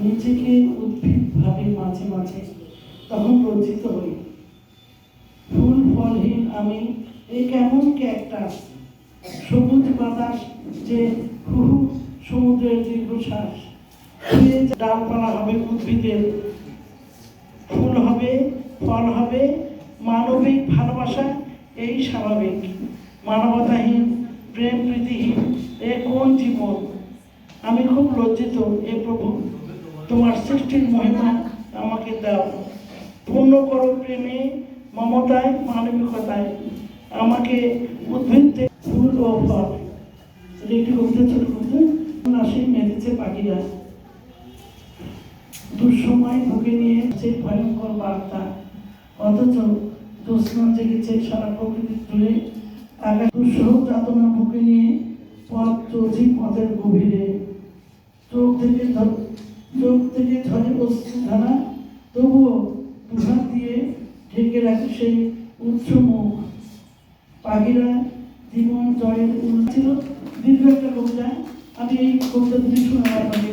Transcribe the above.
নিজেকে উদ্ভিদ ভাবে মাঝে মাঝে তখন লজ্জিত হই। ফুল ফলহীন আমি এই কেমন ক্যাকটাস সবুজ বাতাস যে হুহু, সমুদ্রের দীর্ঘশ্বাস। ডালপালা হবে উদ্ভিদের, ফুল হবে, ফল হবে, মানবিক ভালোবাসা, এই স্বাভাবিক। মানবতাহীন প্রেম প্রীতিহীন এ কোন জীবন? আমি খুব লজ্জিত, এ প্রভু। তোমার সৃষ্টির মহিমা আমাকে দাও। পূর্ণ করো প্রেমে, মমতায়, মানবিকতায়। আমাকে উদ্ভিদ ফুল ও ফল। একটি কবিতা ছোট কবিতা আসে মেতেছে পাখিরা দুঃসময় বুকে নিয়ে যে ভয়ঙ্কর বার্তা, অথচ জ্যোৎস্না জেগেছে সারা প্রকৃতি জুড়ে আগে দুঃসহ যাতনা বুকে নিয়ে পথ চলছি পথের গভীরে। চোখ থেকে চোখ থেকে ঝরে অশ্রু তারা তবুও দুহাত দিয়ে ঢেকে রাখে সেই উচ্চ মুখ পাখিরা জীবন জয়ের উন্নতি দীর্ঘ একটা কবিতা আমি এই কবিতা দুটি শোনাবো আপনাকে